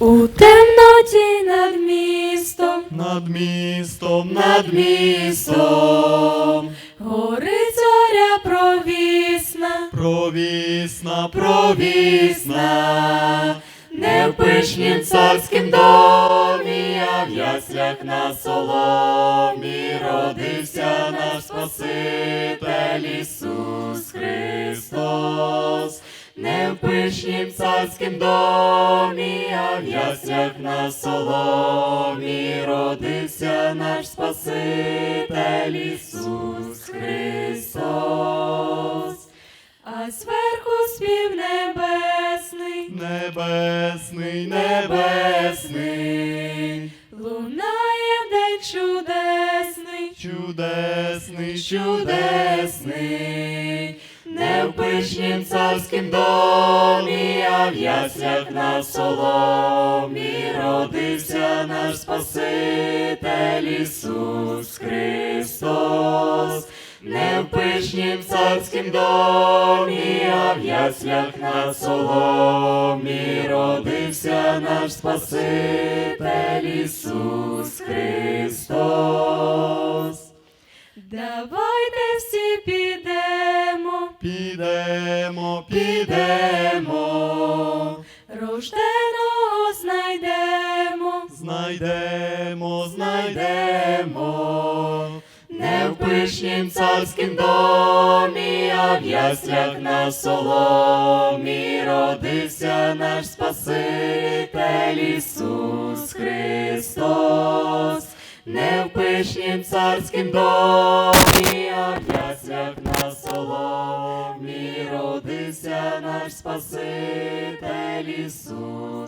У темноті над містом, Над містом, над містом, горить зоря провісна, провісна, провісна, не в пишнім царськім домі, а в яслях на соломі родився наш Спаситель Ісус Христос. Не в пишнім царськім домі, а в яслях на соломі родився наш Спаситель Ісус Христос. а зверху спів небесний, Небесний, небесний, лунає день чудесний, чудесний, чудесний, не в пишнім царськім домі, а в яслях на соломі родився наш Спаситель Ісус Христос. Не в пишнім царськім домі, а в яслях на соломі родився наш Спаситель Ісус Христос. давайте всі підемо, Підемо, рожденого знайдемо, знайдемо, знайдемо. Не в пишнім царськім домі, а в яслях на соломі родився наш Спаситель Ісус Христос. Не в пишнім царськім домі, соломі наш Спаситель Ісус.